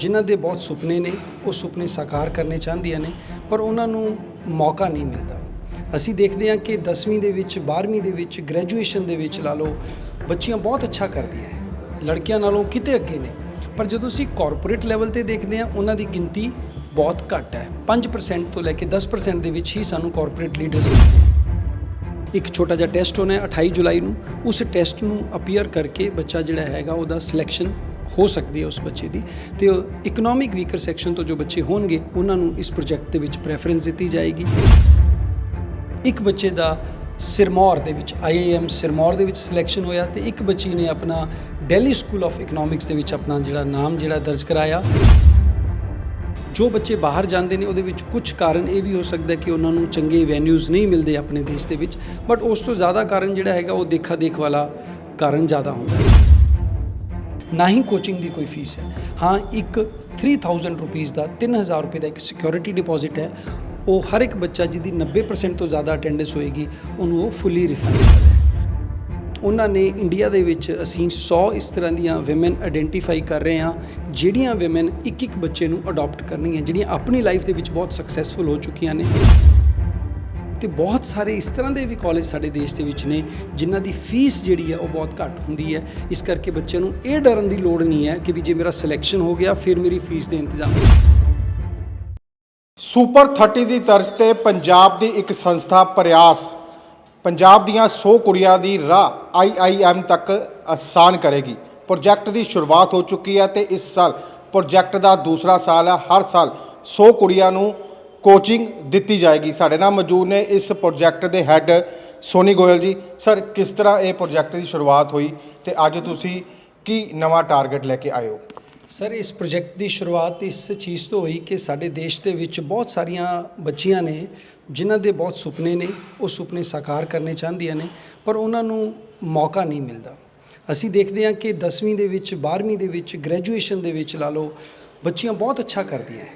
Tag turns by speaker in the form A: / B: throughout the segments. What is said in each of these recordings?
A: ਜਿਨ੍ਹਾਂ ਦੇ ਬਹੁਤ ਸੁਪਨੇ ਨੇ, ਉਹ ਸੁਪਨੇ ਸਾਕਾਰ ਕਰਨੇ ਚਾਹੁੰਦੀਆਂ ਨੇ, ਪਰ ਉਹਨਾਂ ਨੂੰ ਮੌਕਾ ਨਹੀਂ ਮਿਲਦਾ। ਅਸੀਂ ਦੇਖਦੇ ਹਾਂ ਕਿ 10ਵੀਂ ਦੇ ਵਿੱਚ 12ਵੀਂ ਦੇ ਵਿੱਚ ਗ੍ਰੈਜੂਏਸ਼ਨ ਦੇ ਵਿੱਚ ਲਾ ਲਓ, ਬੱਚੀਆਂ ਬਹੁਤ ਅੱਛਾ ਕਰਦੀਆਂ ਲੜਕੀਆਂ ਨਾਲੋਂ ਕਿਤੇ ਅੱਗੇ ਨੇ। ਪਰ ਜਦੋਂ ਅਸੀਂ ਕਾਰਪੋਰੇਟ ਲੈਵਲ ਤੇ ਦੇਖਦੇ ਹਾਂ, ਉਹਨਾਂ ਦੀ ਗਿਣਤੀ ਬਹੁਤ ਘੱਟ ਹੈ। 5% ਤੋਂ ਲੈ ਕੇ 10% ਦੇ ਵਿੱਚ ਹੀ ਸਾਨੂੰ ਕਾਰਪੋਰੇਟ ਲੀਡਰਸ ਮਿਲਦੇ ਹੈ ਇੱਕ ਛੋਟਾ ਜਿਹਾ ਟੈਸਟ ਹੋਣਾ ਹੈ 28 ਜੁਲਾਈ ਨੂੰ। ਉਸ ਟੈਸਟ ਨੂੰ ਅਪੀਅਰ ਕਰਕੇ ਬੱਚਾ ਜਿਹੜਾ ਹੈਗਾ, ਉਹਦਾ ਸਿਲੈਕਸ਼ਨ ਹੋ ਸਕਦੀ ਹੈ ਉਸ ਬੱਚੇ ਦੀ। ਤੇ ਇਕਨੋਮਿਕ ਵੀਕਰ ਸੈਕਸ਼ਨ ਤੋਂ ਜੋ ਬੱਚੇ ਹੋਣਗੇ, ਉਹਨਾਂ ਨੂੰ ਇਸ ਪ੍ਰੋਜੈਕਟ ਦੇ ਵਿੱਚ ਪ੍ਰੈਫਰੈਂਸ ਦਿੱਤੀ ਜਾਏਗੀ। ਇੱਕ ਬੱਚੇ ਦਾ ਸਿਰਮੌਰ ਦੇ ਵਿੱਚ ਆਈਆਈਐਮ ਸਿਰਮੌਰ ਦੇ ਵਿੱਚ ਸਿਲੈਕਸ਼ਨ ਹੋਇਆ ਤੇ ਇੱਕ ਬੱਚੀ ਨੇ ਆਪਣਾ ਦਿੱਲੀ ਸਕੂਲ ਆਫ ਇਕਨੋਮਿਕਸ ਦੇ ਵਿੱਚ ਆਪਣਾ ਜਿਹੜਾ ਨਾਮ ਜਿਹੜਾ ਦਰਜ ਕਰਾਇਆ। ਜੋ ਬੱਚੇ ਬਾਹਰ ਜਾਂਦੇ ਨੇ, ਉਹਦੇ ਵਿੱਚ ਕੁਝ ਕਾਰਨ ਇਹ ਵੀ ਹੋ ਸਕਦਾ ਕਿ ਉਹਨਾਂ ਨੂੰ ਚੰਗੇ ਵੈਨਿਊਜ਼ ਨਹੀਂ ਮਿਲਦੇ ਆਪਣੇ ਦੇਸ਼ ਦੇ ਵਿੱਚ ਬਟ ਉਸ ਤੋਂ ਜ਼ਿਆਦਾ ਕਾਰਨ ਜਿਹੜਾ ਹੈਗਾ, ਉਹ ਦੇਖਾ ਦੇਖ ਵਾਲਾ ਕਾਰਨ ਜ਼ਿਆਦਾ ਹੁੰਦਾ ਹੈ। ਨਾ ਹੀ ਕੋਚਿੰਗ ਦੀ ਕੋਈ ਫੀਸ ਹੈ। ਹਾਂ, ਇੱਕ 3000 ਰੁਪੀਸ ਦਾ 3000 ਰੁਪਏ ਦਾ ਇੱਕ ਸਿਕਿਉਰਿਟੀ ਡਿਪੋਜ਼ਿਟ ਹੈ। ਉਹ ਹਰ ਇੱਕ ਬੱਚਾ ਜਿਹਦੀ 90% ਤੋਂ ਜ਼ਿਆਦਾ ਅਟੈਂਡੈਂਸ ਹੋਏਗੀ, ਉਹਨੂੰ ਉਹ ਫੁੱਲੀ ਰਿਫੰਡ ਉਹਨਾਂ ਨੇ ਇੰਡੀਆ ਦੇ ਵਿੱਚ ਅਸੀਂ 100 ਇਸ ਤਰ੍ਹਾਂ ਦੀਆਂ ਔਮਨ ਆਇਡੈਂਟੀਫਾਈ ਕਰ ਰਹੇ ਹਾਂ, ਜਿਹੜੀਆਂ ਔਮਨ ਇੱਕ ਇੱਕ ਬੱਚੇ ਨੂੰ ਅਡਾਪਟ ਕਰਨਗੀਆਂ, ਜਿਹੜੀਆਂ ਆਪਣੀ ਲਾਈਫ ਦੇ ਵਿੱਚ ਬਹੁਤ ਸਕਸੈਸਫੁਲ ਹੋ ਚੁੱਕੀਆਂ ਨੇ। ਤੇ ਬਹੁਤ ਸਾਰੇ ਇਸ ਤਰ੍ਹਾਂ ਦੇ ਵੀ ਕਾਲਜ ਸਾਡੇ ਦੇਸ਼ ਦੇ ਵਿੱਚ ਨੇ, ਜਿਨ੍ਹਾਂ ਦੀ ਫੀਸ ਜਿਹੜੀ ਹੈ ਉਹ ਬਹੁਤ ਘੱਟ ਹੁੰਦੀ ਹੈ। ਇਸ ਕਰਕੇ ਬੱਚਿਆਂ ਨੂੰ ਇਹ ਡਰਨ ਦੀ ਲੋੜ ਨਹੀਂ ਹੈ ਕਿ ਵੀ ਜੇ ਮੇਰਾ ਸਿਲੈਕਸ਼ਨ ਹੋ ਗਿਆ, ਫਿਰ ਮੇਰੀ ਫੀਸ ਦੇ ਇੰਤਜ਼ਾਮ
B: ਸੁਪਰ 30 ਦੀ ਤਰਜ਼ ਤੇ ਪੰਜਾਬ ਦੀ ਇੱਕ ਸੰਸਥਾ ਪ੍ਰਯਾਸ, ਪੰਜਾਬ ਦੀਆਂ 100 ਕੁੜੀਆਂ ਦੀ ਰਾਹ ਆਈਆਈਐਮ ਤੱਕ ਆਸਾਨ ਕਰੇਗੀ। ਪ੍ਰੋਜੈਕਟ ਦੀ ਸ਼ੁਰੂਆਤ ਹੋ ਚੁੱਕੀ ਹੈ ਤੇ ਇਸ ਸਾਲ ਪ੍ਰੋਜੈਕਟ ਦਾ ਦੂਸਰਾ ਸਾਲ ਹੈ। ਹਰ ਸਾਲ 100 ਕੁੜੀਆਂ ਨੂੰ ਕੋਚਿੰਗ ਦਿੱਤੀ ਜਾਏਗੀ। ਸਾਡੇ ਨਾਲ ਮੌਜੂਦ ਨੇ ਇਸ ਪ੍ਰੋਜੈਕਟ ਦੇ ਹੈੱਡ ਸੋਨੀ ਗੋਇਲ ਜੀ। ਸਰ ਕਿਸ ਤਰ੍ਹਾਂ ਇਹ ਪ੍ਰੋਜੈਕਟ ਦੀ ਸ਼ੁਰੂਆਤ ਹੋਈ ਤੇ ਅੱਜ ਤੁਸੀਂ ਕੀ ਨਵਾਂ ਟਾਰਗੇਟ ਲੈ ਕੇ ਆਏ ਹੋ?
A: ਸਰ ਇਸ ਪ੍ਰੋਜੈਕਟ ਦੀ ਸ਼ੁਰੂਆਤ ਇਸ ਚੀਜ਼ ਤੋਂ ਹੋਈ ਕਿ ਸਾਡੇ ਦੇਸ਼ ਦੇ ਵਿੱਚ ਬਹੁਤ ਸਾਰੀਆਂ ਬੱਚੀਆਂ ਨੇ, ਜਿਨ੍ਹਾਂ ਦੇ ਬਹੁਤ ਸੁਪਨੇ ਨੇ, ਉਹ ਸੁਪਨੇ ਸਾਕਾਰ ਕਰਨੇ ਚਾਹੁੰਦੀਆਂ ਨੇ, ਪਰ ਉਹਨਾਂ ਨੂੰ ਮੌਕਾ ਨਹੀਂ ਮਿਲਦਾ। ਅਸੀਂ ਦੇਖਦੇ ਹਾਂ ਕਿ 10ਵੀਂ ਦੇ ਵਿੱਚ 12ਵੀਂ ਦੇ ਵਿੱਚ ਗ੍ਰੈਜੂਏਸ਼ਨ ਦੇ ਵਿੱਚ ਲਾ ਲਓ, ਬੱਚੀਆਂ ਬਹੁਤ ਅੱਛਾ ਕਰਦੀਆਂ।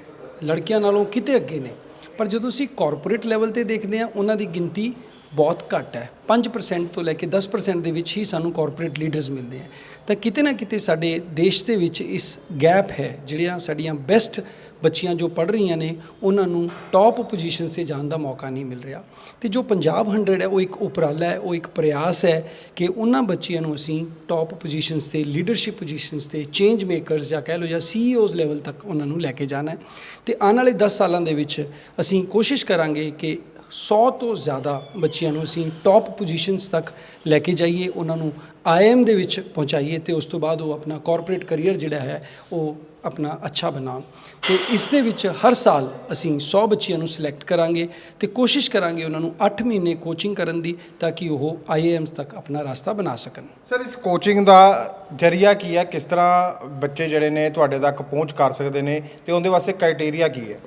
A: ਲੜਕਿਆਂ ਨਾਲੋਂ ਕਿਤੇ ਅੱਗੇ ਨੇ। ਪਰ ਜਦੋਂ ਅਸੀਂ ਕਾਰਪੋਰੇਟ ਲੈਵਲ ਤੇ ਦੇਖਦੇ ਹਾਂ, ਉਹਨਾਂ ਦੀ ਗਿਣਤੀ ਬਹੁਤ ਘੱਟ ਹੈ। 5% ਤੋਂ ਲੈ ਕੇ 10% ਦੇ ਵਿੱਚ ਹੀ ਸਾਨੂੰ ਕਾਰਪੋਰੇਟ ਲੀਡਰਸ ਮਿਲਦੇ ਹੈ। ਤਾਂ ਕਿਤੇ ਨਾ ਕਿਤੇ ਸਾਡੇ ਦੇਸ਼ ਦੇ ਵਿੱਚ ਇਸ ਗੈਪ ਹੈ, ਜਿਹੜੀਆਂ ਸਾਡੀਆਂ ਬੈਸਟ ਬੱਚੀਆਂ ਜੋ ਪੜ੍ਹ ਰਹੀਆਂ ਨੇ, ਉਹਨਾਂ ਨੂੰ ਟੌਪ ਪੋਜੀਸ਼ਨ 'ਤੇ ਜਾਣ ਦਾ ਮੌਕਾ ਨਹੀਂ ਮਿਲ ਰਿਹਾ। ਤੇ ਜੋ ਪੰਜਾਬ 100 ਹੈ, ਉਹ ਇੱਕ ਉਪਰਾਲਾ ਹੈ, ਉਹ ਇੱਕ ਪ੍ਰਯਾਸ ਹੈ ਕਿ ਉਹਨਾਂ ਬੱਚਿਆਂ ਨੂੰ ਅਸੀਂ ਟੌਪ ਪੋਜੀਸ਼ਨਸ ਤੇ ਲੀਡਰਸ਼ਿਪ ਪੋਜੀਸ਼ਨਸ ਤੇ ਚੇਂਜ ਮੇਕਰਸ ਜਾਂ ਕਹਿ ਲਓ ਜਾਂ ਸੀਈਓਜ਼ ਲੈਵਲ ਤੱਕ ਉਹਨਾਂ ਨੂੰ ਲੈ ਕੇ ਜਾਣਾ ਹੈ। ਤੇ ਆਉਣ ਵਾਲੇ 10 ਸਾਲਾਂ ਦੇ ਵਿੱਚ ਅਸੀਂ ਕੋਸ਼ਿਸ਼ ਕਰਾਂਗੇ ਕਿ 100 ਤੋਂ ਜ਼ਿਆਦਾ ਬੱਚਿਆਂ ਨੂੰ ਅਸੀਂ ਟੌਪ ਪੋਜੀਸ਼ਨਸ ਤੱਕ ਲੈ ਕੇ ਜਾਈਏ, ਉਹਨਾਂ ਨੂੰ ਆਈਐਮ ਦੇ ਵਿੱਚ ਪਹੁੰਚਾਈਏ ਤੇ ਉਸ ਤੋਂ ਬਾਅਦ ਉਹ ਆਪਣਾ ਕਾਰਪੋਰੇਟ ਕੈਰੀਅਰ ਜਿਹੜਾ ਹੈ, ਉਹ ਆਪਣਾ ਅੱਛਾ ਬਣਾਉਣ। ਤੇ ਇਸ ਦੇ ਵਿੱਚ ਹਰ ਸਾਲ ਅਸੀਂ 100 ਬੱਚਿਆਂ ਨੂੰ ਸਿਲੈਕਟ ਕਰਾਂਗੇ ਤੇ ਕੋਸ਼ਿਸ਼ ਕਰਾਂਗੇ ਉਹਨਾਂ ਨੂੰ 8 ਮਹੀਨੇ ਕੋਚਿੰਗ ਕਰਨ ਦੀ ਤਾਂ ਕਿ ਉਹ ਆਈਐਮਸ ਤੱਕ ਆਪਣਾ ਰਸਤਾ ਬਣਾ ਸਕਣ।
B: ਸਰ, ਇਸ ਕੋਚਿੰਗ ਦਾ ਜਰੀਆ ਕੀ ਹੈ? ਕਿਸ ਤਰ੍ਹਾਂ ਬੱਚੇ ਜਿਹੜੇ ਨੇ ਤੁਹਾਡੇ ਤੱਕ ਪਹੁੰਚ ਕਰ ਸਕਦੇ ਨੇ? ਤੇ ਉਹਦੇ ਵਾਸਤੇ ਕ੍ਰਾਈਟੇਰੀਆ ਕੀ ਹੈ?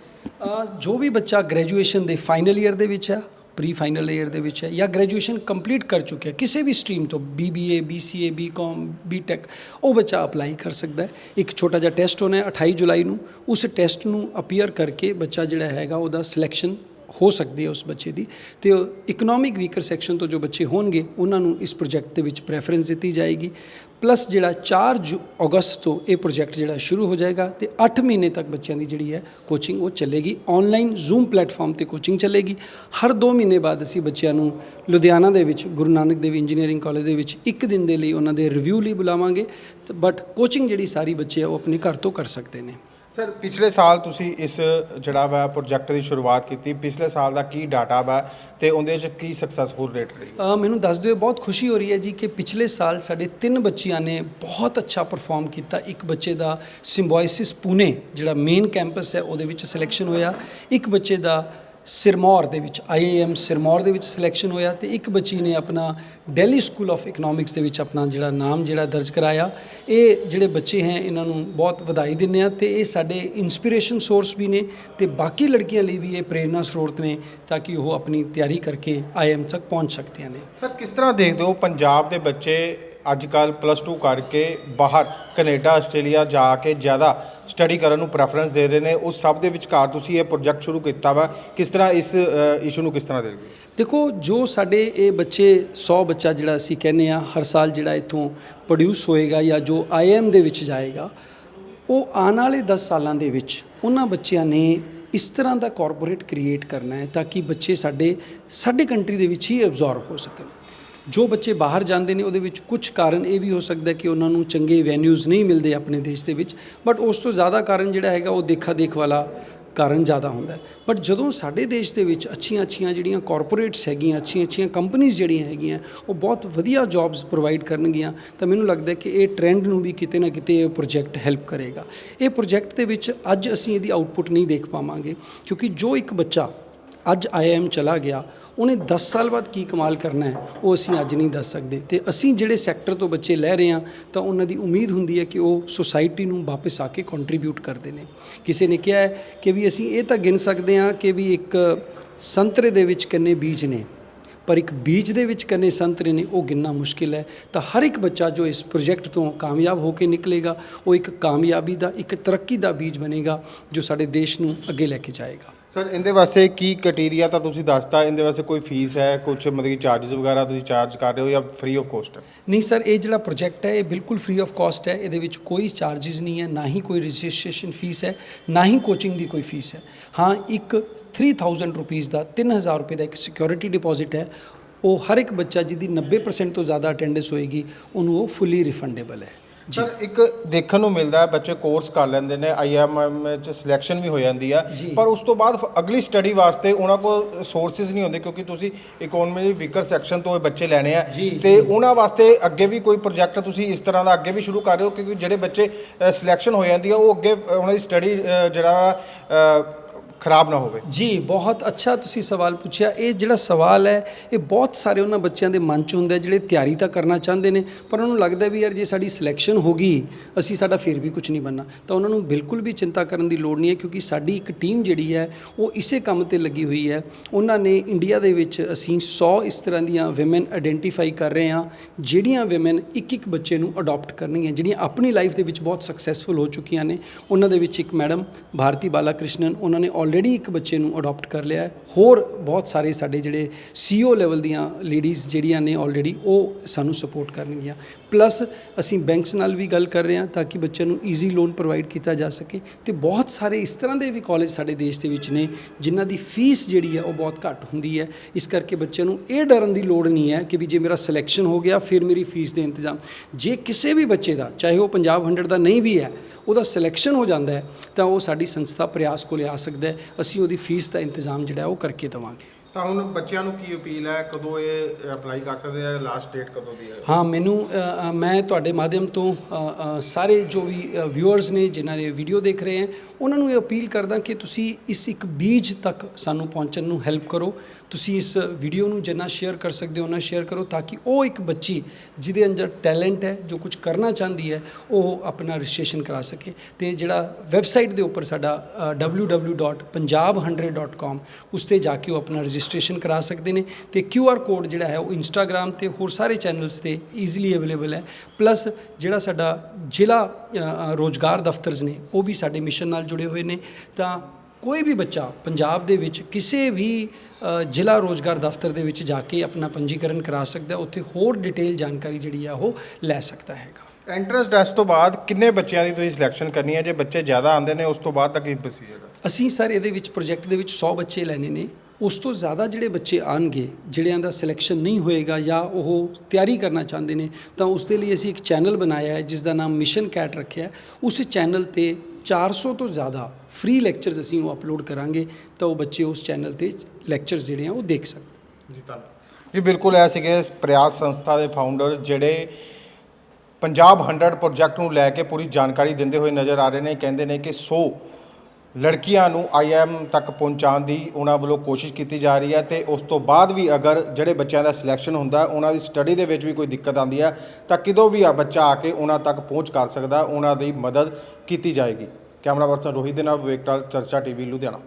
A: ਜੋ ਵੀ ਬੱਚਾ ਗ੍ਰੈਜੂਏਸ਼ਨ ਦੇ ਫਾਈਨਲ ਈਅਰ ਦੇ ਵਿੱਚ ਹੈ ਪ੍ਰੀ ਫਾਈਨਲ ਈਅਰ ਦੇ ਵਿੱਚ ਹੈ ਜਾਂ ਗ੍ਰੈਜੂਏਸ਼ਨ ਕੰਪਲੀਟ ਕਰ ਚੁੱਕਿਆ, ਕਿਸੇ ਵੀ ਸਟਰੀਮ ਤੋਂ BBA BCA BCom BTech ਉਹ ਬੱਚਾ ਅਪਲਾਈ ਕਰ ਸਕਦਾ ਹੈ। ਇੱਕ ਛੋਟਾ ਜਿਹਾ ਟੈਸਟ ਹੋਣਾ ਹੈ 28 ਜੁਲਾਈ ਨੂੰ, ਉਸ ਟੈਸਟ ਨੂੰ ਅਪੀਅਰ ਕਰਕੇ ਬੱਚਾ ਜਿਹੜਾ ਹੈਗਾ ਉਹਦਾ ਸਿਲੈਕਸ਼ਨ ਹੋ ਸਕਦੀ ਹੈ ਉਸ ਬੱਚੇ ਦੀ। ਤੇ ਇਕਨੋਮਿਕ ਵੀਕਰ ਸੈਕਸ਼ਨ ਤੋਂ ਜੋ ਬੱਚੇ ਹੋਣਗੇ, ਉਹਨਾਂ ਨੂੰ ਇਸ ਪ੍ਰੋਜੈਕਟ ਦੇ ਵਿੱਚ ਪ੍ਰੈਫਰੈਂਸ ਦਿੱਤੀ ਜਾਏਗੀ। ਪਲੱਸ ਜਿਹੜਾ 4 ਜੁ- ਅਗਸਤ ਤੋਂ ਇਹ ਪ੍ਰੋਜੈਕਟ ਜਿਹੜਾ ਸ਼ੁਰੂ ਹੋ ਜਾਏਗਾ ਤੇ 8 ਮਹੀਨੇ ਤੱਕ ਬੱਚਿਆਂ ਦੀ ਜਿਹੜੀ ਹੈ ਕੋਚਿੰਗ ਉਹ ਚੱਲੇਗੀ। ਆਨਲਾਈਨ ਜ਼ੂਮ ਪਲੇਟਫਾਰਮ ਤੇ ਕੋਚਿੰਗ ਚੱਲੇਗੀ। ਹਰ 2 ਮਹੀਨੇ ਬਾਅਦ ਅਸੀਂ ਬੱਚਿਆਂ ਨੂੰ ਲੁਧਿਆਣਾ ਦੇ ਵਿੱਚ, ਗੁਰੂ ਨਾਨਕ ਦੇਵ ਇੰਜੀਨੀਅਰਿੰਗ ਕਾਲਜ ਦੇ ਵਿੱਚ ਇੱਕ ਦਿਨ ਦੇ ਲਈ ਉਹਨਾਂ ਦੇ ਰਿਵਿਊ ਲਈ ਬੁਲਾਵਾਂਗੇ। ਬਟ ਕੋਚਿੰਗ ਜਿਹੜੀ ਸਾਰੀ ਬੱਚੇ ਆ ਉਹ ਆਪਣੇ ਘਰ ਤੋਂ ਕਰ ਸਕਦੇ ਨੇ।
B: ਸਰ, ਪਿਛਲੇ ਸਾਲ ਤੁਸੀਂ ਇਸ ਜਿਹੜਾ ਵਾ ਪ੍ਰੋਜੈਕਟ ਦੀ ਸ਼ੁਰੂਆਤ ਕੀਤੀ। ਪਿਛਲੇ ਸਾਲ ਦਾ ਕੀ ਡਾਟਾ ਵਾ ਤੇ ਉਹਦੇ ਵਿੱਚ ਕੀ ਸਕਸੈਸਫੁਲ ਰੇਟ ਰਹੀ?
A: ਮੈਨੂੰ ਦੱਸ ਦਿਓ ਬਹੁਤ ਖੁਸ਼ੀ ਹੋ ਰਹੀ ਹੈ ਜੀ ਕਿ ਪਿਛਲੇ ਸਾਲ ਸਾਡੇ ਤਿੰਨ ਬੱਚਿਆਂ ਨੇ ਬਹੁਤ ਅੱਛਾ ਪਰਫਾਰਮ ਕੀਤਾ। ਇੱਕ ਬੱਚੇ ਦਾ ਸਿੰਬੋਇਸਿਸ ਪੂਨੇ ਜਿਹੜਾ ਮੇਨ ਕੈਂਪਸ ਹੈ, ਉਹਦੇ ਵਿੱਚ ਸਿਲੈਕਸ਼ਨ ਹੋਇਆ। ਇੱਕ ਬੱਚੇ ਦਾ ਸਿਰਮੌਰ ਦੇ ਵਿੱਚ ਆਈਆਈਐਮ ਸਿਰਮੌਰ ਦੇ ਵਿੱਚ ਸਿਲੈਕਸ਼ਨ ਹੋਇਆ ਤੇ ਇੱਕ ਬੱਚੀ ਨੇ ਆਪਣਾ ਦਿੱਲੀ ਸਕੂਲ ਆਫ ਇਕਨੋਮਿਕਸ ਦੇ ਵਿੱਚ ਆਪਣਾ ਜਿਹੜਾ ਨਾਮ ਜਿਹੜਾ ਦਰਜ ਕਰਾਇਆ। ਇਹ ਜਿਹੜੇ ਬੱਚੇ ਹੈ, ਇਹਨਾਂ ਨੂੰ ਬਹੁਤ ਵਧਾਈ ਦਿੰਦੇ ਆ ਤੇ ਇਹ ਸਾਡੇ ਇਨਸਪੀਰੇਸ਼ਨ ਸੋਰਸ ਵੀ ਨੇ ਤੇ ਬਾਕੀ ਲੜਕੀਆਂ ਲਈ ਵੀ ਇਹ ਪ੍ਰੇਰਨਾ ਸਰੋਤ ਨੇ ਤਾਂ ਕਿ ਉਹ ਆਪਣੀ ਤਿਆਰੀ ਕਰਕੇ ਆਈਐਮ ਤੱਕ ਪਹੁੰਚ ਸਕਦੀਆਂ ਨੇ।
B: ਸਰ, ਕਿਸ ਤਰ੍ਹਾਂ ਦੇਖਦੇ ਹੋ ਪੰਜਾਬ ਦੇ ਬੱਚੇ ਅੱਜ ਕੱਲ ਪਲੱਸ 2 ਕਰਕੇ ਬਾਹਰ ਕੈਨੇਡਾ, ਆਸਟ੍ਰੇਲੀਆ ਜਾ ਕੇ ਜ਼ਿਆਦਾ ਸਟੱਡੀ ਕਰਨ ਨੂੰ ਪ੍ਰੈਫਰੈਂਸ ਦੇ ਰਹੇ ਨੇ। ਉਸ ਸਭ ਦੇ ਵਿਚਕਾਰ ਤੁਸੀਂ ਇਹ ਪ੍ਰੋਜੈਕਟ ਸ਼ੁਰੂ ਕੀਤਾ ਵਾ। ਕਿਸ ਤਰ੍ਹਾਂ ਇਸ ਇਸ਼ੂ ਨੂੰ ਕਿਸ ਤਰ੍ਹਾਂ ਦੇਖਦੇ
A: ਦੇਖੋ, ਜੋ ਸਾਡੇ ਇਹ ਬੱਚੇ 100 ਬੱਚਾ ਜਿਹੜਾ ਅਸੀਂ ਕਹਿੰਦੇ ਆ ਹਰ ਸਾਲ ਜਿਹੜਾ ਇੱਥੋਂ ਪ੍ਰੋਡਿਊਸ ਹੋਏਗਾ ਜਾਂ ਜੋ ਆਈਐਮ ਦੇ ਵਿੱਚ ਜਾਏਗਾ, ਉਹ ਆਉਣ ਵਾਲੇ 10 ਸਾਲਾਂ ਦੇ ਵਿੱਚ ਉਹਨਾਂ ਬੱਚਿਆਂ ਨੇ ਇਸ ਤਰ੍ਹਾਂ ਦਾ ਕਾਰਪੋਰੇਟ ਕ੍ਰੀਏਟ ਕਰਨਾ ਹੈ ਤਾਂ ਕਿ ਬੱਚੇ ਸਾਡੇ ਸਾਡੇ ਕੰਟਰੀ ਦੇ ਵਿੱਚ ਹੀ ਐਬਜ਼ੌਰਬ ਹੋ ਸਕਣ। ਜੋ ਬੱਚੇ ਬਾਹਰ ਜਾਂਦੇ ਨੇ, ਉਹਦੇ ਵਿੱਚ ਕੁਝ ਕਾਰਨ ਇਹ ਵੀ ਹੋ ਸਕਦਾ ਕਿ ਉਹਨਾਂ ਨੂੰ ਚੰਗੇ ਵੈਨਿਊਜ਼ ਨਹੀਂ ਮਿਲਦੇ ਆਪਣੇ ਦੇਸ਼ ਦੇ ਵਿੱਚ ਬਟ ਉਸ ਤੋਂ ਜ਼ਿਆਦਾ ਕਾਰਨ ਜਿਹੜਾ ਹੈਗਾ, ਉਹ ਦੇਖਾ ਦੇਖ ਵਾਲਾ ਕਾਰਨ ਜ਼ਿਆਦਾ ਹੁੰਦਾ ਬਟ ਜਦੋਂ ਸਾਡੇ ਦੇਸ਼ ਦੇ ਵਿੱਚ ਅੱਛੀਆਂ ਅੱਛੀਆਂ ਜਿਹੜੀਆਂ ਕਾਰਪੋਰੇਟਸ ਹੈਗੀਆਂ ਅੱਛੀਆਂ ਅੱਛੀਆਂ ਕੰਪਨੀਆਂ ਜਿਹੜੀਆਂ ਹੈਗੀਆਂ, ਉਹ ਬਹੁਤ ਵਧੀਆ ਜੌਬਸ ਪ੍ਰੋਵਾਈਡ ਕਰਨਗੀਆਂ, ਤਾਂ ਮੈਨੂੰ ਲੱਗਦਾ ਕਿ ਇਹ ਟ੍ਰੈਂਡ ਨੂੰ ਵੀ ਕਿਤੇ ਨਾ ਕਿਤੇ ਇਹ ਪ੍ਰੋਜੈਕਟ ਹੈਲਪ ਕਰੇਗਾ। ਇਹ ਪ੍ਰੋਜੈਕਟ ਦੇ ਵਿੱਚ ਅੱਜ ਅਸੀਂ ਇਹਦੀ ਆਊਟਪੁੱਟ ਨਹੀਂ ਦੇਖ ਪਾਵਾਂਗੇ, ਕਿਉਂਕਿ ਜੋ ਇੱਕ ਬੱਚਾ ਅੱਜ ਆਈਐਮ ਚਲਾ ਗਿਆ ਉਹਨੇ 10 ਸਾਲ ਬਾਅਦ ਕੀ ਕਮਾਲ ਕਰਨਾ ਹੈ, ਉਹ ਅਸੀਂ ਅੱਜ ਨਹੀਂ ਦੱਸ ਸਕਦੇ। ਤੇ ਅਸੀਂ ਜਿਹੜੇ ਸੈਕਟਰ ਤੋਂ ਬੱਚੇ ਲੈ ਰਹੇ ਹਾਂ, ਤਾਂ ਉਹਨਾਂ ਦੀ ਉਮੀਦ ਹੁੰਦੀ ਹੈ ਕਿ ਉਹ ਸੁਸਾਇਟੀ ਨੂੰ ਵਾਪਸ ਆ ਕੇ ਕੰਟਰੀਬਿਊਟ ਕਰਦੇ ਨੇ। ਕਿਸੇ ਨੇ ਕਿਹਾ ਹੈ ਕਿ ਵੀ ਅਸੀਂ ਇਹ ਤਾਂ ਗਿਣ ਸਕਦੇ ਹਾਂ ਕਿ ਵੀ ਇੱਕ ਸੰਤਰੇ ਦੇ ਵਿੱਚ ਕਿੰਨੇ ਬੀਜ ਨੇ, ਪਰ ਇੱਕ ਬੀਜ ਦੇ ਵਿੱਚ ਕਿੰਨੇ ਸੰਤਰੇ ਨੇ, ਉਹ ਗਿਣਨਾ ਮੁਸ਼ਕਿਲ ਹੈ। ਤਾਂ ਹਰ ਇੱਕ ਬੱਚਾ ਜੋ ਇਸ ਪ੍ਰੋਜੈਕਟ ਤੋਂ ਕਾਮਯਾਬ ਹੋ ਕੇ ਨਿਕਲੇਗਾ, ਉਹ ਇੱਕ ਕਾਮਯਾਬੀ ਦਾ, ਇੱਕ ਤਰੱਕੀ ਦਾ ਬੀਜ ਬਣੇਗਾ, ਜੋ ਸਾਡੇ ਦੇਸ਼ ਨੂੰ ਅੱਗੇ ਲੈ ਕੇ ਜਾਏਗਾ।
B: ਸਰ, ਇਹਦੇ ਵਾਸਤੇ ਕੀ ਕਟੀਰੀਆ ਤਾਂ ਤੁਸੀਂ ਦੱਸਤਾ? ਇਹਦੇ ਵਾਸਤੇ ਕੋਈ ਫੀਸ ਹੈ? ਕੁਝ ਮਤਲਬ ਕਿ ਚਾਰजेस ਵਗੈਰਾ ਤੁਸੀਂ ਚਾਰਜ ਕਰ ਰਹੇ ਹੋ ਜਾਂ ਫ੍ਰੀ ਆਫ ਕੋਸਟ ਹੈ
A: ਨਹੀਂ ਸਰ, ਇਹ ਜਿਹੜਾ ਪ੍ਰੋਜੈਕਟ ਹੈ, ਇਹ ਬਿਲਕੁਲ ਫ੍ਰੀ ਆਫ ਕੋਸਟ ਹੈ। ਇਹਦੇ ਵਿੱਚ ਕੋਈ ਚਾਰजेस ਨਹੀਂ ਹੈ, ਨਾ ਹੀ ਕੋਈ ਰਜਿਸਟ੍ਰੇਸ਼ਨ ਫੀਸ ਹੈ, ਨਾ ਹੀ ਕੋਚਿੰਗ ਦੀ ਕੋਈ ਫੀਸ ਹੈ। ਹਾਂ, ਇੱਕ 3000 ਰੁਪਏ ਦਾ 3000 ਰੁਪਏ ਦਾ ਇੱਕ ਸਿਕਿਉਰਿਟੀ ਡਿਪੋਜ਼ਿਟ ਹੈ। ਉਹ ਹਰ ਇੱਕ ਬੱਚਾ ਜਿਹਦੀ 90% ਤੋਂ ਜ਼ਿਆਦਾ ਅਟੈਂਡੈਂਸ ਹੋਏਗੀ, ਉਹਨੂੰ ਉਹ ਫੁੱਲੀ ਰਿਫੰਡੇਬਲ ਹੈ।
B: ਸਰ ਇੱਕ ਦੇਖਣ ਨੂੰ ਮਿਲਦਾ ਹੈ ਬੱਚੇ ਕੋਰਸ ਕਰ ਲੈਂਦੇ ਨੇ ਆਈਐਮਐਮ ਚ ਸਿਲੈਕਸ਼ਨ ਵੀ ਹੋ ਜਾਂਦੀ ਆ। ਪਰ ਉਸ ਤੋਂ ਬਾਅਦ ਅਗਲੀ ਸਟੱਡੀ ਵਾਸਤੇ ਉਹਨਾਂ ਕੋਲ ਸੋਰਸਸ ਨਹੀਂ ਹੁੰਦੇ ਕਿਉਂਕਿ ਤੁਸੀਂ ਇਕਨੋਮੀ ਵੀਕਰ ਸੈਕਸ਼ਨ ਤੋਂ ਇਹ ਬੱਚੇ ਲੈਣੇ ਆ। ਤੇ ਉਹਨਾਂ ਵਾਸਤੇ ਅੱਗੇ ਵੀ ਕੋਈ ਪ੍ਰੋਜੈਕਟ ਤੁਸੀਂ ਇਸ ਤਰ੍ਹਾਂ ਦਾ ਅੱਗੇ ਵੀ ਸ਼ੁਰੂ ਕਰ ਰਹੇ ਹੋ ਕਿਉਂਕਿ ਜਿਹੜੇ ਬੱਚੇ ਸਿਲੈਕਸ਼ਨ ਹੋ ਜਾਂਦੀ ਆ ਉਹ ਅੱਗੇ ਉਹਨਾਂ ਦੀ ਸਟੱਡੀ ਜਿਹੜਾ ਖਰਾਬ ਨਾ ਹੋਵੇ।
A: ਜੀ, ਬਹੁਤ ਅੱਛਾ ਤੁਸੀਂ ਸਵਾਲ ਪੁੱਛਿਆ। ਇਹ ਜਿਹੜਾ ਸਵਾਲ ਹੈ, ਇਹ ਬਹੁਤ ਸਾਰੇ ਉਹਨਾਂ ਬੱਚਿਆਂ ਦੇ ਮਨ 'ਚ ਹੁੰਦਾ ਜਿਹੜੇ ਤਿਆਰੀ ਤਾਂ ਕਰਨਾ ਚਾਹੁੰਦੇ ਨੇ, ਪਰ ਉਹਨਾਂ ਨੂੰ ਲੱਗਦਾ ਵੀ ਯਾਰ ਜੇ ਸਾਡੀ ਸਿਲੈਕਸ਼ਨ ਹੋ ਗਈ, ਅਸੀਂ ਸਾਡਾ ਫਿਰ ਵੀ ਕੁਝ ਨਹੀਂ ਬਣਨਾ। ਤਾਂ ਉਹਨਾਂ ਨੂੰ ਬਿਲਕੁਲ ਵੀ ਚਿੰਤਾ ਕਰਨ ਦੀ ਲੋੜ ਨਹੀਂ ਹੈ, ਕਿਉਂਕਿ ਸਾਡੀ ਇੱਕ ਟੀਮ ਜਿਹੜੀ ਹੈ, ਉਹ ਇਸੇ ਕੰਮ ਤੇ ਲੱਗੀ ਹੋਈ ਹੈ। ਉਹਨਾਂ ਨੇ ਇੰਡੀਆ ਦੇ ਵਿੱਚ ਅਸੀਂ 100 ਇਸ ਤਰ੍ਹਾਂ ਦੀਆਂ ਔਮਨ ਆਇਡੈਂਟੀਫਾਈ ਕਰ ਰਹੇ ਹਾਂ, ਜਿਹੜੀਆਂ ਔਮਨ ਇੱਕ ਇੱਕ ਬੱਚੇ ਨੂੰ ਅਡਾਪਟ ਕਰਨਗੀਆਂ, ਜਿਹੜੀਆਂ ਆਪਣੀ ਲਾਈਫ ਦੇ ਵਿੱਚ ਬਹੁਤ ਸਕਸੈਸਫੁਲ ਹੋ ਚੁੱਕੀਆਂ ਨੇ। ਉਹਨਾਂ ਦੇ ਵਿੱਚ ਇੱਕ ਮੈਡਮ, ਭਾਰਤੀ ਬਾਲਾ ਕ੍ਰਿਸ਼ਨਨ ਉਹਨਾਂ ਨੇ ਆਲਰੇਡੀ ਇੱਕ ਬੱਚੇ ਨੂੰ ਅਡਾਪਟ ਕਰ ਲਿਆ ਹੈ। ਹੋਰ ਬਹੁਤ ਸਾਰੇ ਸਾਡੇ ਜਿਹੜੇ ਸੀਓ ਲੈਵਲ ਦੀਆਂ ਲੇਡੀਜ਼ ਜਿਹੜੀਆਂ ਨੇ ਆਲਰੇਡੀ ਉਹ ਸਾਨੂੰ ਸਪੋਰਟ ਕਰਨਗੀਆਂ। ਪਲੱਸ ਅਸੀਂ ਬੈਂਕਸ ਨਾਲ ਵੀ ਗੱਲ ਕਰ ਰਹੇ ਹਾਂ ਤਾਂ ਕਿ ਬੱਚਿਆਂ ਨੂੰ ਈਜ਼ੀ ਲੋਨ ਪ੍ਰੋਵਾਈਡ ਕੀਤਾ ਜਾ ਸਕੇ ਤੇ ਬਹੁਤ ਸਾਰੇ ਇਸ ਤਰ੍ਹਾਂ ਦੇ ਵੀ ਕਾਲਜ ਸਾਡੇ ਦੇਸ਼ ਦੇ ਵਿੱਚ ਨੇ ਜਿਨ੍ਹਾਂ ਦੀ ਫੀਸ ਜਿਹੜੀ ਹੈ ਉਹ ਬਹੁਤ ਘੱਟ ਹੁੰਦੀ ਹੈ। ਇਸ ਕਰਕੇ ਬੱਚਿਆਂ ਨੂੰ ਇਹ ਡਰਨ ਦੀ ਲੋੜ ਨਹੀਂ ਹੈ ਕਿ ਵੀ ਜੇ ਮੇਰਾ ਸਿਲੈਕਸ਼ਨ ਹੋ ਗਿਆ, ਫਿਰ ਮੇਰੀ ਫੀਸ ਦੇ ਇੰਤਜ਼ਾਮ ਜੇ ਕਿਸੇ ਵੀ ਬੱਚੇ ਦਾ, ਚਾਹੇ ਉਹ ਪੰਜਾਬ 100 ਦਾ ਨਹੀਂ ਵੀ ਹੈ, ਉਹਦਾ ਸਿਲੈਕਸ਼ਨ ਹੋ ਜਾਂਦਾ ਹੈ, ਤਾਂ ਉਹ ਸਾਡੀ ਸੰਸਥਾ ਪ੍ਰਯਾਸ ਕੋਲ ਆ ਸਕਦਾ ਹੈ। ਅਸੀਂ ਉਹਦੀ ਫੀਸ ਦਾ ਇੰਤਜ਼ਾਮ ਜਿਹੜਾ ਉਹ ਕਰਕੇ ਦੇਵਾਂਗੇ।
B: ਤਾਂ ਹੁਣ ਬੱਚਿਆਂ ਨੂੰ ਕੀ ਅਪੀਲ ਹੈ? ਕਦੋਂ ਇਹ ਅਪਲਾਈ ਕਰ ਸਕਦੇ ਆ? ਲਾਸਟ ਡੇਟ ਕਦੋਂ ਦੀ ਹੈ?
A: ਹਾਂ ਮੈਨੂੰ ਅ, ਅ, ਮੈਂ ਤੁਹਾਡੇ ਮਾਧਿਅਮ ਤੋਂ ਅ, ਅ, ਸਾਰੇ ਜੋ ਵੀ ਵਿਊਅਰਸ ਨੇ ਜਿਨ੍ਹਾਂ ਨੇ ਵੀਡੀਓ ਦੇਖ ਰਹੇ ਹੈ ਉਹਨਾਂ ਨੂੰ ਇਹ ਅਪੀਲ ਕਰਦਾ ਕਿ ਤੁਸੀਂ ਇਸ ਇੱਕ ਬੀਜ ਤੱਕ ਸਾਨੂੰ ਪਹੁੰਚਣ ਨੂੰ ਹੈਲਪ ਕਰੋ। ਤੁਸੀਂ ਇਸ ਵੀਡੀਓ ਨੂੰ ਜਿੰਨਾ ਸ਼ੇਅਰ ਕਰ ਸਕਦੇ ਹੋ ਉਹਨਾਂ ਸ਼ੇਅਰ ਕਰੋ ਤਾਂ ਕਿ ਉਹ ਇੱਕ ਬੱਚੀ ਜਿਹਦੇ ਅੰਦਰ ਟੈਲੈਂਟ ਹੈ ਜੋ ਕੁਝ ਕਰਨਾ ਚਾਹੁੰਦੀ ਹੈ ਉਹ ਆਪਣਾ ਰਜਿਸਟ੍ਰੇਸ਼ਨ ਕਰਾ ਸਕੇ। ਤੇ ਜਿਹੜਾ ਵੈਬਸਾਈਟ ਦੇ ਉੱਪਰ ਸਾਡਾ www.punjab100.com ਉਸ ਤੇ ਜਾ ਕੇ ਉਹ ਆਪਣਾ ਰਜਿਸਟ੍ਰੇਸ਼ਨ ਕਰਾ ਸਕਦੇ ਨੇ ਤੇ QR ਕੋਡ ਜਿਹੜਾ ਹੈ ਉਹ ਇੰਸਟਾਗ੍ਰam ਤੇ ਹੋਰ ਸਾਰੇ ਚੈਨਲਸ ਤੇ ਈਜ਼ੀਲੀ ਅਵੇਲੇਬਲ ਹੈ। ਪਲੱਸ ਜਿਹੜਾ ਸਾਡਾ ਜ਼ਿਲ੍ਹਾ ਰੋਜ਼ਗਾਰ ਦਫ਼ਤਰਸ ਨੇ ਉਹ ਵੀ ਸਾਡੇ ਮਿਸ਼ਨ ਨਾਲ ਜੁੜੇ ਹੋਏ ਨੇ। ਤਾਂ ਕੋਈ ਵੀ ਬੱਚਾ ਪੰਜਾਬ ਦੇ ਵਿੱਚ ਕਿਸੇ ਵੀ ਜ਼ਿਲ੍ਹਾ ਰੋਜ਼ਗਾਰ ਦਫ਼ਤਰ ਦੇ ਵਿੱਚ ਜਾ ਕੇ ਆਪਣਾ ਪੰਜੀਕਰਨ ਕਰਾ ਸਕਦਾ। ਉੱਥੇ ਹੋਰ ਡਿਟੇਲ ਜਾਣਕਾਰੀ ਜਿਹੜੀ ਆ ਉਹ ਲੈ ਸਕਦਾ ਹੈਗਾ।
B: ਐਂਟਰੈਂਸ ਟੈਸਟ ਤੋਂ ਬਾਅਦ ਕਿੰਨੇ ਬੱਚਿਆਂ ਦੀ ਤੁਸੀਂ ਸਿਲੈਕਸ਼ਨ ਕਰਨੀ ਹੈ? ਜੇ ਬੱਚੇ ਜ਼ਿਆਦਾ ਆਉਂਦੇ ਨੇ ਉਸ ਤੋਂ ਬਾਅਦ ਤਾਂ ਕੀ ਪ੍ਰੋਸੀਜਰ
A: ਅਸੀਂ ਸਰ ਇਹਦੇ ਵਿੱਚ ਪ੍ਰੋਜੈਕਟ ਦੇ ਵਿੱਚ 100 ਬੱਚੇ ਲੈਣੇ ਨੇ। ਉਸ ਤੋਂ ਜ਼ਿਆਦਾ ਜਿਹੜੇ ਬੱਚੇ ਆਣਗੇ ਜਿਹੜਿਆਂ ਦਾ ਸਿਲੈਕਸ਼ਨ ਨਹੀਂ ਹੋਏਗਾ ਜਾਂ ਉਹ ਤਿਆਰੀ ਕਰਨਾ ਚਾਹੁੰਦੇ ਨੇ, ਤਾਂ ਉਸ ਦੇ ਲਈ ਅਸੀਂ ਇੱਕ ਚੈਨਲ ਬਣਾਇਆ ਹੈ ਜਿਸ ਦਾ ਨਾਮ ਮਿਸ਼ਨ ਕੈਟ ਰੱਖਿਆ ਉਸ ਚੈਨਲ ਤੇ 400 ਤੋਂ ਜ਼ਿਆਦਾ ਫ੍ਰੀ ਲੈਕਚਰਸ ਅਸੀਂ ਉਹ ਅਪਲੋਡ ਕਰਾਂਗੇ, ਤਾਂ ਉਹ ਬੱਚੇ ਉਸ ਚੈਨਲ ਤੇ ਲੈਕਚਰਸ ਜਿਹੜੇ ਆ ਉਹ ਦੇਖ ਸਕਦੇ
B: ਜੀ ਧੰਨਵਾਦ ਜੀ, ਬਿਲਕੁਲ ਇਹ ਸੀਗੇ ਪ੍ਰਯਾਸ ਸੰਸਥਾ ਦੇ ਫਾਊਂਡਰ ਜਿਹੜੇ ਪੰਜਾਬ 100 ਪ੍ਰੋਜੈਕਟ ਨੂੰ ਲੈ ਕੇ ਪੂਰੀ ਜਾਣਕਾਰੀ ਦਿੰਦੇ ਹੋਏ ਨਜ਼ਰ ਆ ਰਹੇ ਨੇ, ਕਹਿੰਦੇ ਨੇ ਕਿ 100 ਲੜਕੀਆਂ ਨੂੰ ਆਈਐਮ ਤੱਕ ਪਹੁੰਚਾਉਣ ਦੀ ਉਹਨਾਂ ਵੱਲੋਂ ਕੋਸ਼ਿਸ਼ ਕੀਤੀ ਜਾ ਰਹੀ ਹੈ ਤੇ ਉਸ ਤੋਂ ਬਾਅਦ ਵੀ ਅਗਰ ਜਿਹੜੇ ਬੱਚਿਆਂ ਦਾ ਸਿਲੈਕਸ਼ਨ ਹੁੰਦਾ, ਉਹਨਾਂ ਦੀ ਸਟੱਡੀ ਦੇ ਵਿੱਚ ਵੀ ਕੋਈ ਦਿੱਕਤ ਆਉਂਦੀ ਹੈ, ਤਾਂ ਕਿਦੋਂ ਵੀ ਆ ਬੱਚਾ ਆ ਕੇ ਉਹਨਾਂ ਤੱਕ ਪਹੁੰਚ ਕਰ ਸਕਦਾ, ਉਹਨਾਂ ਦੀ ਮਦਦ ਕੀਤੀ ਜਾਏਗੀ। ਕੈਮਰਾ ਪਰਸਨ ਰੋਹਿਤ ਦੇ ਨਾਲ ਵਿਵੇਕ ਟਾਲ, ਚਰਚਾ ਟੀਵੀ, ਲੁਧਿਆਣਾ।